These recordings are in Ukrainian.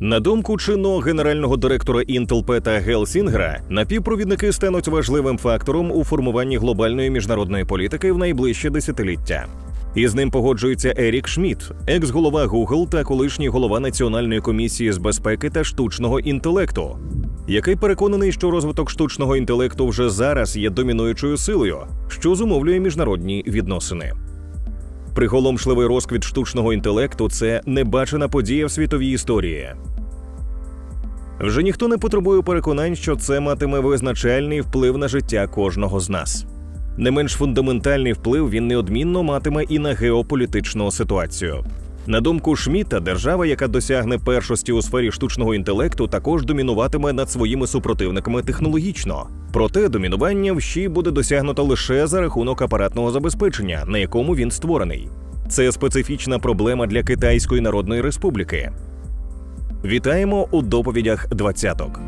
На думку чинного генерального директора Intel Пета Гелсінгера, напівпровідники стануть важливим фактором у формуванні глобальної міжнародної політики в найближче десятиліття. І з ним погоджується Ерік Шмідт, екс-голова Google та колишній голова Національної комісії з безпеки та штучного інтелекту, який переконаний, що розвиток штучного інтелекту вже зараз є домінуючою силою, що зумовлює міжнародні відносини. Приголомшливий розквіт штучного інтелекту це небачена подія в світовій історії. Вже ніхто не потребує переконань, що це матиме визначальний вплив на життя кожного з нас. Не менш фундаментальний вплив він неодмінно матиме і на геополітичну ситуацію. На думку Шміта, держава, яка досягне першості у сфері штучного інтелекту, також домінуватиме над своїми супротивниками технологічно. Проте домінування в ЩІ буде досягнуто лише за рахунок апаратного забезпечення, на якому він створений. Це специфічна проблема для Китайської Народної Республіки. Вітаємо у доповідях двадцяток.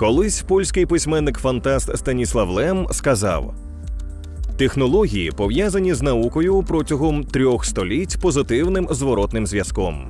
Колись польський письменник-фантаст Станіслав Лем сказав: технології пов'язані з наукою протягом трьох століть позитивним зворотним зв'язком.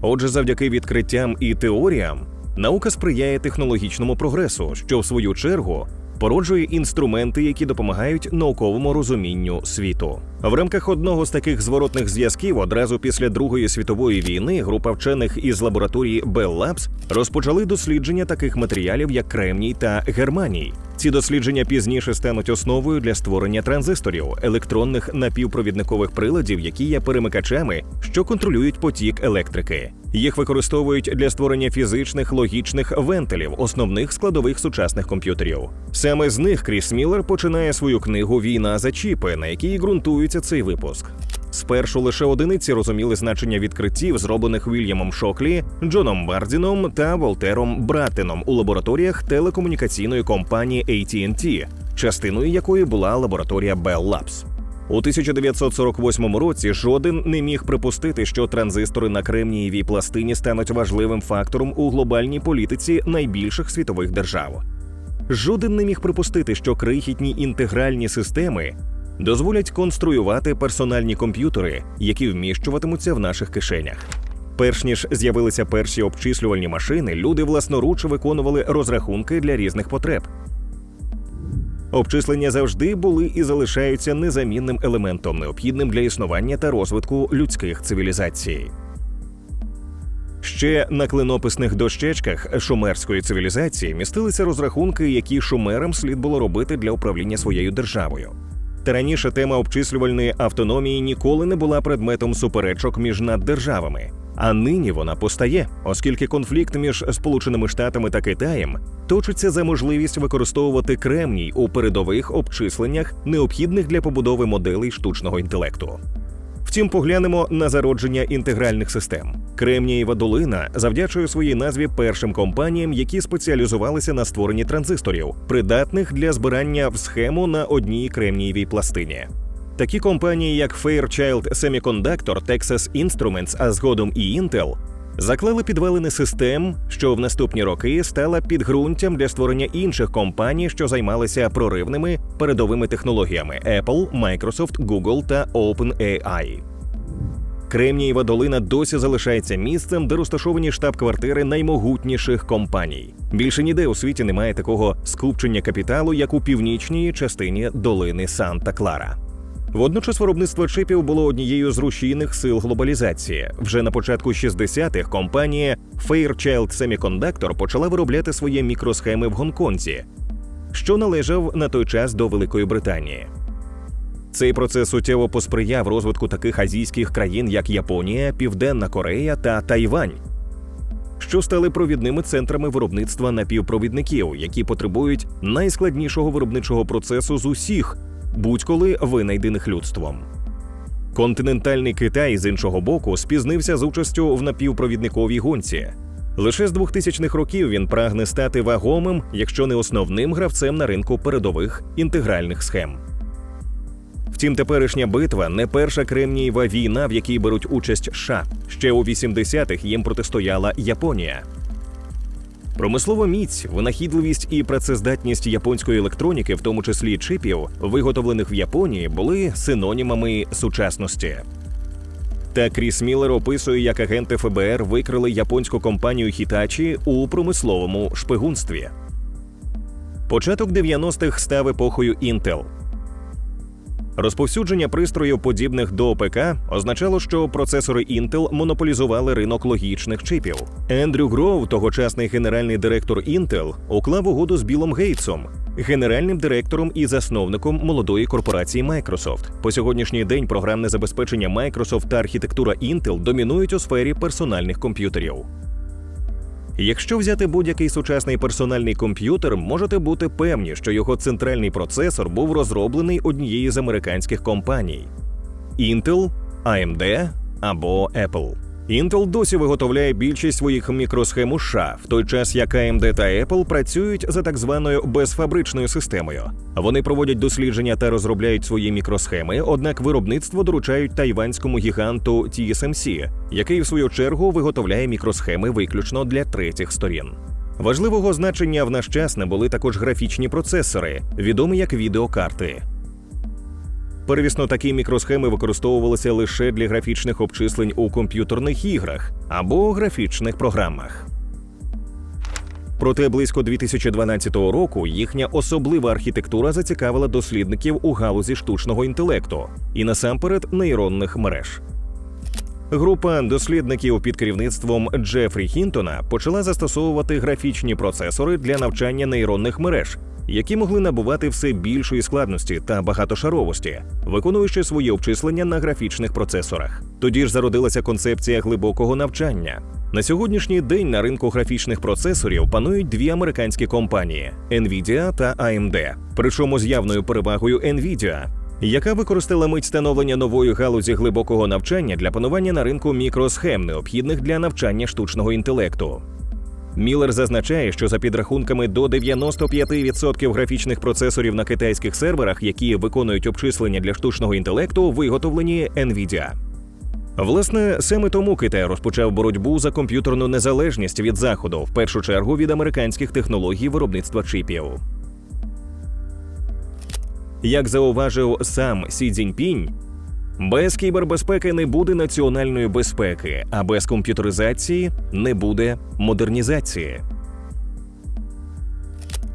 Отже, завдяки відкриттям і теоріям, наука сприяє технологічному прогресу, що в свою чергу породжує інструменти, які допомагають науковому розумінню світу. В рамках одного з таких зворотних зв'язків одразу після Другої світової війни група вчених із лабораторії Bell Labs розпочали дослідження таких матеріалів, як кремній та германій. Ці дослідження пізніше стануть основою для створення транзисторів, електронних напівпровідникових приладів, які є перемикачами, що контролюють потік електрики. Їх використовують для створення фізичних логічних вентилів, основних складових сучасних комп'ютерів. Саме з них Кріс Міллер починає свою книгу Війна за чіпи, на якій ґрунтується цей випуск. Спершу лише одиниці розуміли значення відкриттів, зроблених Вільямом Шоклі, Джоном Бардіном та Волтером Братином у лабораторіях телекомунікаційної компанії AT&T, частиною якої була лабораторія Bell Labs. У 1948 році жоден не міг припустити, що транзистори на кремнієвій пластині стануть важливим фактором у глобальній політиці найбільших світових держав. Жоден не міг припустити, що крихітні інтегральні системи дозволять конструювати персональні комп'ютери, які вміщуватимуться в наших кишенях. Перш ніж з'явилися перші обчислювальні машини, люди власноруч виконували розрахунки для різних потреб. Обчислення завжди були і залишаються незамінним елементом, необхідним для існування та розвитку людських цивілізацій. Ще на клинописних дощечках шумерської цивілізації містилися розрахунки, які шумерам слід було робити для управління своєю державою. Та раніше тема обчислювальної автономії ніколи не була предметом суперечок між наддержавами. А нині вона постає, оскільки конфлікт між Сполученими Штатами та Китаєм точиться за можливість використовувати кремній у передових обчисленнях, необхідних для побудови моделей штучного інтелекту. Втім, поглянемо на зародження інтегральних систем. Кремнієва долина завдячує своїй назві першим компаніям, які спеціалізувалися на створенні транзисторів, придатних для збирання в схему на одній кремнієвій пластині. Такі компанії, як Fairchild Semiconductor, Texas Instruments, а згодом і Intel, заклали підвалини систем, що в наступні роки стала підґрунтям для створення інших компаній, що займалися проривними передовими технологіями Apple, Microsoft, Google та OpenAI. Кремнієва долина досі залишається місцем, де розташовані штаб-квартири наймогутніших компаній. Більше ніде у світі немає такого скупчення капіталу, як у північній частині долини Санта-Клара. Водночас виробництво чипів було однією з рушійних сил глобалізації. Вже на початку 60-х компанія Fairchild Semiconductor почала виробляти свої мікросхеми в Гонконзі, що належав на той час до Великої Британії. Цей процес суттєво посприяв розвитку таких азійських країн, як Японія, Південна Корея та Тайвань, що стали провідними центрами виробництва напівпровідників, які потребують найскладнішого виробничого процесу з усіх, будь-коли винайдених людством. Континентальний Китай з іншого боку спізнився з участю в напівпровідниковій гонці. Лише з 2000-х років він прагне стати вагомим, якщо не основним гравцем на ринку передових інтегральних схем. Втім, теперішня битва не перша кремнієва війна, в якій беруть участь США. Ще у 80-х їм протистояла Японія. Промислова міць, винахідливість і працездатність японської електроніки, в тому числі чипів, виготовлених в Японії, були синонімами сучасності. Та Кріс Міллер описує, як агенти ФБР викрили японську компанію Hitachi у промисловому шпигунстві. Початок 90-х став епохою Intel. Розповсюдження пристроїв, подібних до ОПК, означало, що процесори Intel монополізували ринок логічних чипів. Ендрю Гроу, тогочасний генеральний директор Intel, уклав угоду з Білом Гейтсом, генеральним директором і засновником молодої корпорації Microsoft. По сьогоднішній день програмне забезпечення Microsoft та архітектура Intel домінують у сфері персональних комп'ютерів. Якщо взяти будь-який сучасний персональний комп'ютер, можете бути певні, що його центральний процесор був розроблений однією з американських компаній Intel, AMD або Apple. Intel досі виготовляє більшість своїх мікросхем у США, в той час як AMD та Apple працюють за так званою безфабричною системою. Вони проводять дослідження та розробляють свої мікросхеми, однак виробництво доручають тайванському гіганту TSMC, який в свою чергу виготовляє мікросхеми виключно для третіх сторін. Важливого значення в наш час не були також графічні процесори, відомі як відеокарти. Первісно такі мікросхеми використовувалися лише для графічних обчислень у комп'ютерних іграх або графічних програмах. Проте близько 2012 року їхня особлива архітектура зацікавила дослідників у галузі штучного інтелекту і насамперед нейронних мереж. Група дослідників під керівництвом Джефрі Хінтона почала застосовувати графічні процесори для навчання нейронних мереж, які могли набувати все більшої складності та багатошаровості, виконуючи свої обчислення на графічних процесорах. Тоді ж зародилася концепція глибокого навчання. На сьогоднішній день на ринку графічних процесорів панують дві американські компанії Nvidia та AMD, причому з явною перевагою Nvidia, яка використала мить становлення нової галузі глибокого навчання для панування на ринку мікросхем, необхідних для навчання штучного інтелекту. Міллер зазначає, що за підрахунками до 95% графічних процесорів на китайських серверах, які виконують обчислення для штучного інтелекту, виготовлені NVIDIA. Власне, саме тому Китай розпочав боротьбу за комп'ютерну незалежність від заходу, в першу чергу від американських технологій виробництва чипів. Як зауважив сам Сі Цзіньпінь, без кібербезпеки не буде національної безпеки, а без комп'ютеризації не буде модернізації.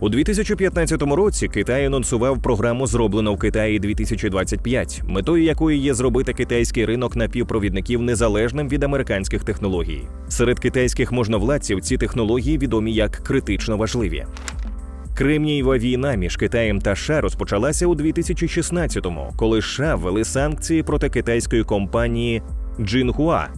У 2015 році Китай анонсував програму Зроблено в Китаї 2025, метою якої є зробити китайський ринок напівпровідників незалежним від американських технологій. Серед китайських можновладців ці технології відомі як критично важливі. Кремнієва війна між Китаєм та США розпочалася у 2016-му, коли США ввели санкції проти китайської компанії Джинхуа,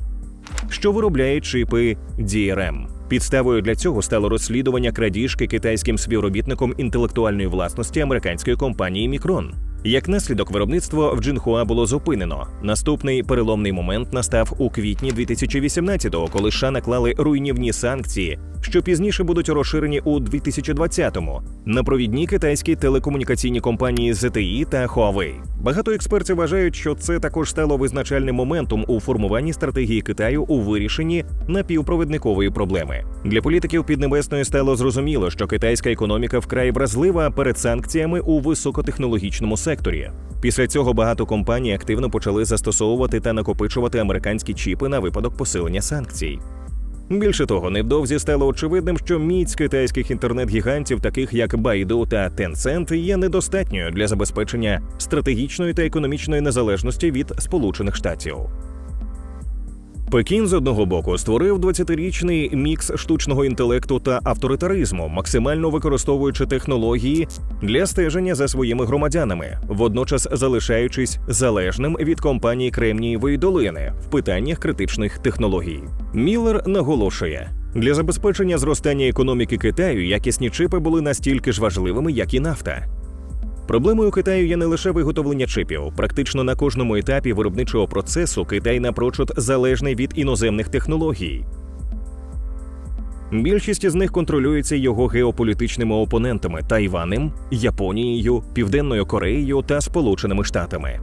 що виробляє чипи DRM. Підставою для цього стало розслідування крадіжки китайським співробітником інтелектуальної власності американської компанії Micron. Як наслідок виробництво в Джинхуа було зупинено. Наступний переломний момент настав у квітні 2018-го, коли США наклали руйнівні санкції, що пізніше будуть розширені у 2020-му на провідні китайські телекомунікаційні компанії ZTE та Huawei. Багато експертів вважають, що це також стало визначальним моментом у формуванні стратегії Китаю у вирішенні напівпровідникової проблеми. Для політиків Піднебесної стало зрозуміло, що китайська економіка вкрай вразлива перед санкціями у високотехнологічному секторі. Після цього багато компаній активно почали застосовувати та накопичувати американські чіпи на випадок посилення санкцій. Більше того, невдовзі стало очевидним, що міць китайських інтернет-гігантів, таких як Baidu та Tencent, є недостатньою для забезпечення стратегічної та економічної незалежності від Сполучених Штатів. Пекін з одного боку створив 20-річний мікс штучного інтелекту та авторитаризму, максимально використовуючи технології для стеження за своїми громадянами, водночас залишаючись залежним від компанії Кремнієвої долини в питаннях критичних технологій. Міллер наголошує. Для забезпечення зростання економіки Китаю якісні чипи були настільки ж важливими, як і нафта. Проблемою Китаю є не лише виготовлення чипів. Практично на кожному етапі виробничого процесу Китай напрочуд залежний від іноземних технологій. Більшість з них контролюється його геополітичними опонентами Тайванем, Японією, Південною Кореєю та Сполученими Штатами.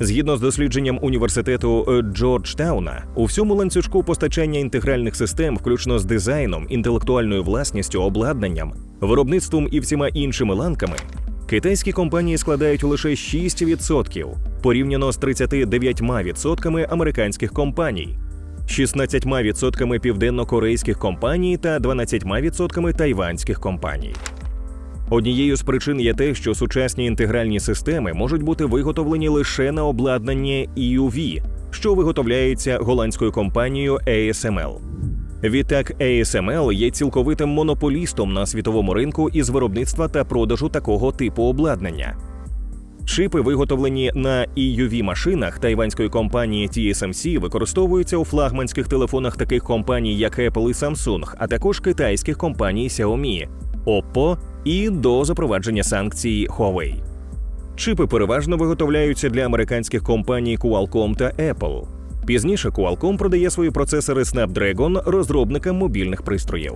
Згідно з дослідженням університету Джорджтауна, у всьому ланцюжку постачання інтегральних систем, включно з дизайном, інтелектуальною власністю, обладнанням, виробництвом і всіма іншими ланками, китайські компанії складають лише 6% порівняно з 39% американських компаній, 16% південно-корейських компаній та 12% тайванських компаній. Однією з причин є те, що сучасні інтегральні системи можуть бути виготовлені лише на обладнанні EUV, що виготовляється голландською компанією ASML. Відтак, ASML є цілковитим монополістом на світовому ринку із виробництва та продажу такого типу обладнання. Чипи, виготовлені на EUV машинах тайванської компанії TSMC, використовуються у флагманських телефонах таких компаній, як Apple і Samsung, а також китайських компаній Xiaomi, Oppo і до запровадження санкцій Huawei. Чипи переважно виготовляються для американських компаній Qualcomm та Apple. Пізніше Qualcomm продає свої процесори Snapdragon розробникам мобільних пристроїв.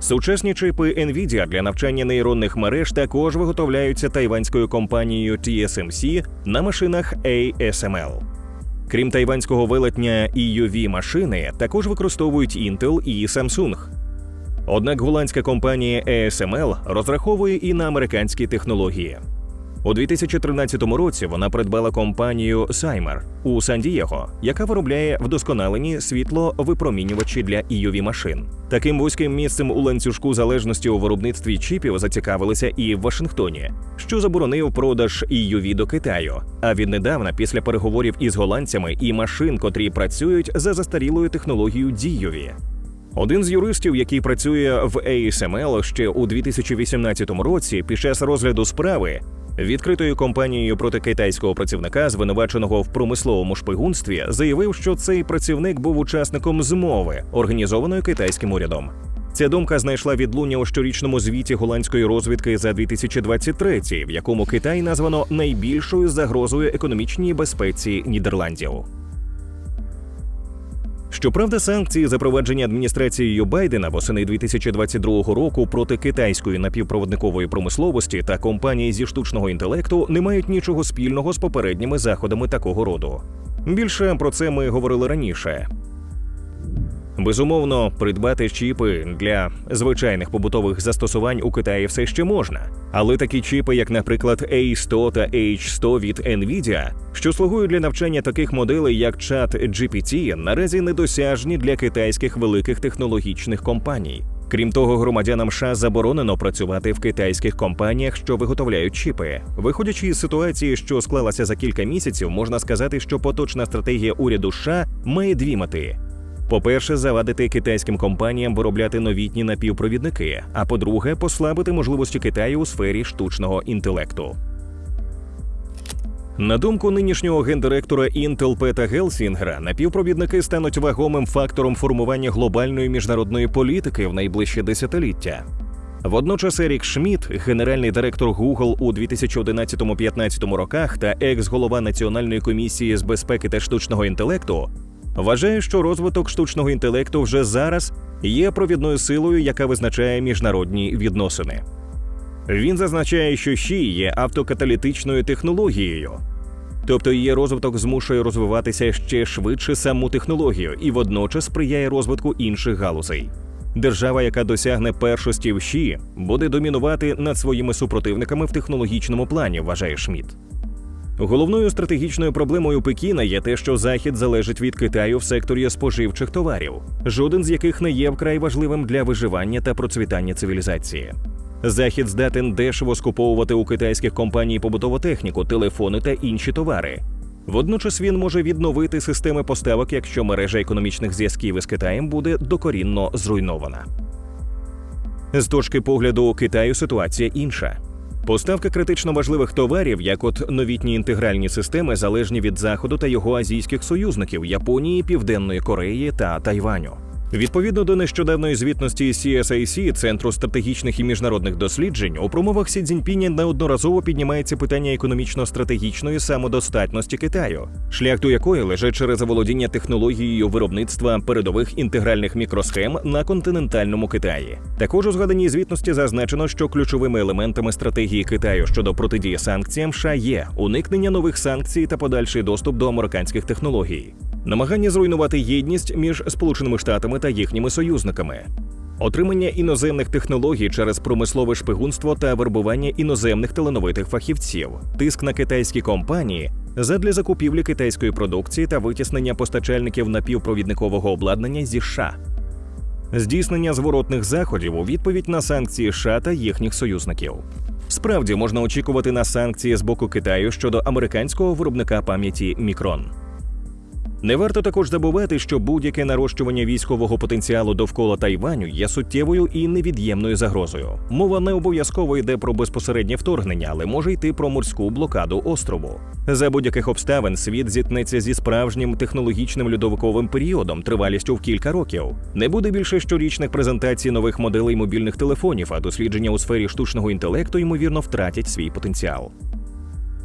Сучасні чипи NVIDIA для навчання нейронних мереж також виготовляються тайванською компанією TSMC на машинах ASML. Крім тайванського велетня EUV машини, також використовують Intel і Samsung. Однак голландська компанія ASML розраховує і на американські технології. У 2013 році вона придбала компанію Cymer у Сан-Дієго, яка виробляє вдосконалені світловипромінювачі для EUV машин. Таким вузьким місцем у ланцюжку залежності у виробництві чіпів зацікавилися і в Вашингтоні, що заборонив продаж EUV до Китаю. А віднедавна, після переговорів із голландцями і машин, котрі працюють за застарілою технологією DUV. Один з юристів, який працює в ASML ще у 2018 році, під час розгляду справи, відкритою компанією проти китайського працівника, звинуваченого в промисловому шпигунстві, заявив, що цей працівник був учасником змови, організованої китайським урядом. Ця думка знайшла відлуння у щорічному звіті голландської розвідки за 2023, в якому Китай названо найбільшою загрозою економічній безпеці Нідерландів. Щоправда, санкції, запроваджені адміністрацією Байдена восени 2022 року проти китайської напівпроводникової промисловості та компаній зі штучного інтелекту не мають нічого спільного з попередніми заходами такого роду. Більше про це ми говорили раніше. Безумовно, придбати чіпи для звичайних побутових застосувань у Китаї все ще можна, але такі чіпи, як, наприклад, A100 та H100 від Nvidia, що слугують для навчання таких моделей, як чат GPT, наразі недосяжні для китайських великих технологічних компаній. Крім того, громадянам США заборонено працювати в китайських компаніях, що виготовляють чіпи. Виходячи із ситуації, що склалася за кілька місяців, можна сказати, що поточна стратегія уряду США має дві мети. По-перше, завадити китайським компаніям виробляти новітні напівпровідники. А по-друге, послабити можливості Китаю у сфері штучного інтелекту. На думку нинішнього гендиректора Intel Пета Гелсінгера, напівпровідники стануть вагомим фактором формування глобальної міжнародної політики в найближче десятиліття. Водночас Ерік Шмідт, генеральний директор Google у 2011-15 роках та екс-голова Національної комісії з безпеки та штучного інтелекту, вважає, що розвиток штучного інтелекту вже зараз є провідною силою, яка визначає міжнародні відносини. Він зазначає, що ЩІ є автокаталітичною технологією, тобто її розвиток змушує розвиватися ще швидше саму технологію і водночас сприяє розвитку інших галузей. Держава, яка досягне першості в ЩІ, буде домінувати над своїми супротивниками в технологічному плані, вважає Шмідт. Головною стратегічною проблемою Пекіна є те, що Захід залежить від Китаю в секторі споживчих товарів, жоден з яких не є вкрай важливим для виживання та процвітання цивілізації. Захід здатен дешево скуповувати у китайських компаній побутову техніку, телефони та інші товари. Водночас він може відновити системи поставок, якщо мережа економічних зв'язків із Китаєм буде докорінно зруйнована. З точки погляду Китаю ситуація інша. Поставка критично важливих товарів, як от новітні інтегральні системи, залежні від заходу та його азійських союзників Японії, Південної Кореї та Тайваню. Відповідно до нещодавної звітності CSIC, Центру стратегічних і міжнародних досліджень, у промовах Сі Цзіньпіня неодноразово піднімається питання економічно-стратегічної самодостатності Китаю, шлях до якої лежить через заволодіння технологією виробництва передових інтегральних мікросхем на континентальному Китаї. Також у згаданій звітності зазначено, що ключовими елементами стратегії Китаю щодо протидії санкціям США є уникнення нових санкцій та подальший доступ до американських технологій, намагання зруйнувати єдність між Сполученими Штатами та їхніми союзниками. Отримання іноземних технологій через промислове шпигунство та вербування іноземних талановитих фахівців, тиск на китайські компанії задля закупівлі китайської продукції та витіснення постачальників напівпровідникового обладнання зі США, здійснення зворотних заходів у відповідь на санкції США та їхніх союзників. Справді можна очікувати на санкції з боку Китаю щодо американського виробника пам'яті Мікрон. Не варто також забувати, що будь-яке нарощування військового потенціалу довкола Тайваню є суттєвою і невід'ємною загрозою. Мова не обов'язково йде про безпосереднє вторгнення, але може йти про морську блокаду острову. За будь-яких обставин світ зіткнеться зі справжнім технологічним льодовиковим періодом, тривалістю в кілька років. Не буде більше щорічних презентацій нових моделей мобільних телефонів, а дослідження у сфері штучного інтелекту ймовірно втратять свій потенціал.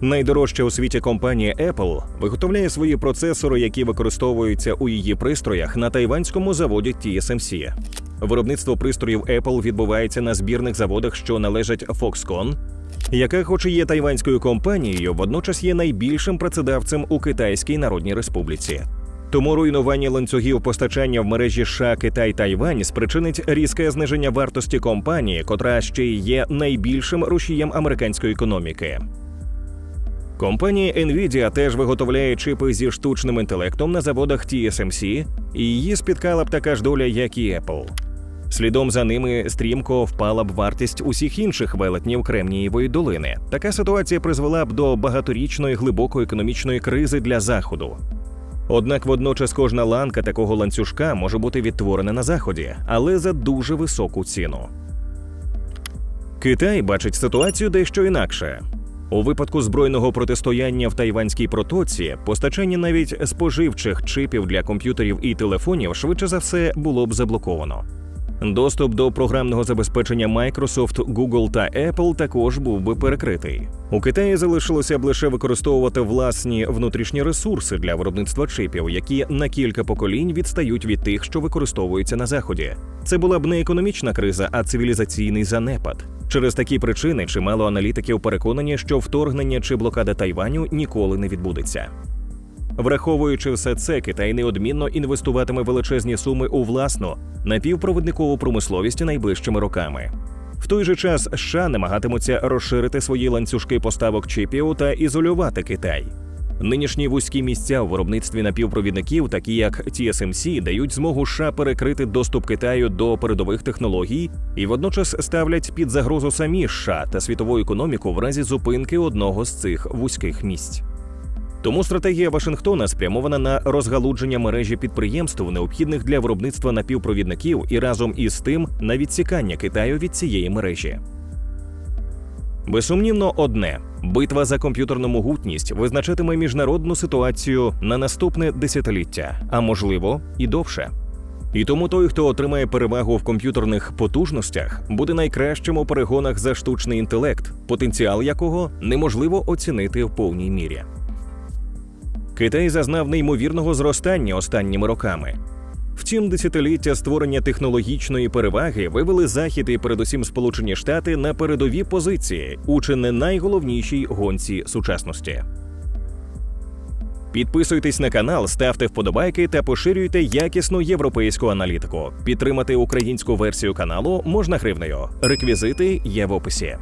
Найдорожча у світі компанія Apple виготовляє свої процесори, які використовуються у її пристроях на тайванському заводі TSMC. Виробництво пристроїв Apple відбувається на збірних заводах, що належать Foxconn, яка, хоч і є тайванською компанією, водночас є найбільшим працедавцем у Китайській Народній Республіці. Тому руйнування ланцюгів постачання в мережі США Китай Тайвань спричинить різке зниження вартості компанії, котра ще й є найбільшим рушієм американської економіки. Компанія Nvidia теж виготовляє чипи зі штучним інтелектом на заводах TSMC, і її спіткала б така ж доля, як і Apple. Слідом за ними стрімко впала б вартість усіх інших велетнів Кремнієвої долини. Така ситуація призвела б до багаторічної глибокої економічної кризи для заходу. Однак водночас кожна ланка такого ланцюжка може бути відтворена на заході, але за дуже високу ціну. Китай бачить ситуацію дещо інакше. У випадку збройного протистояння в Тайванській протоці постачання навіть споживчих чипів для комп'ютерів і телефонів швидше за все було б заблоковано. Доступ до програмного забезпечення Microsoft, Google та Apple також був би перекритий. У Китаї залишилося б лише використовувати власні внутрішні ресурси для виробництва чипів, які на кілька поколінь відстають від тих, що використовуються на заході. Це була б не економічна криза, а цивілізаційний занепад. Через такі причини чимало аналітиків переконані, що вторгнення чи блокада Тайваню ніколи не відбудеться. Враховуючи все це, Китай неодмінно інвестуватиме величезні суми у власну напівпровідникову промисловість найближчими роками. В той же час США намагатимуться розширити свої ланцюжки поставок чіпів та ізолювати Китай. Нинішні вузькі місця у виробництві напівпровідників, такі як TSMC, дають змогу США перекрити доступ Китаю до передових технологій і водночас ставлять під загрозу самі США та світову економіку в разі зупинки одного з цих вузьких місць. Тому стратегія Вашингтона спрямована на розгалудження мережі підприємств, необхідних для виробництва напівпровідників, і разом із тим на відсікання Китаю від цієї мережі. Безсумнівно, одне битва за комп'ютерну могутність визначатиме міжнародну ситуацію на наступне десятиліття, а можливо і довше. І тому той, хто отримає перевагу в комп'ютерних потужностях, буде найкращим у перегонах за штучний інтелект, потенціал якого неможливо оцінити в повній мірі. Китай зазнав неймовірного зростання останніми роками. Втім, десятиліття створення технологічної переваги вивели захід і передусім Сполучені Штати на передові позиції у чи не найголовнішій гонці сучасності. Підписуйтесь на канал, ставте вподобайки та поширюйте якісну європейську аналітику. Підтримати українську версію каналу можна гривнею. Реквізити є в описі.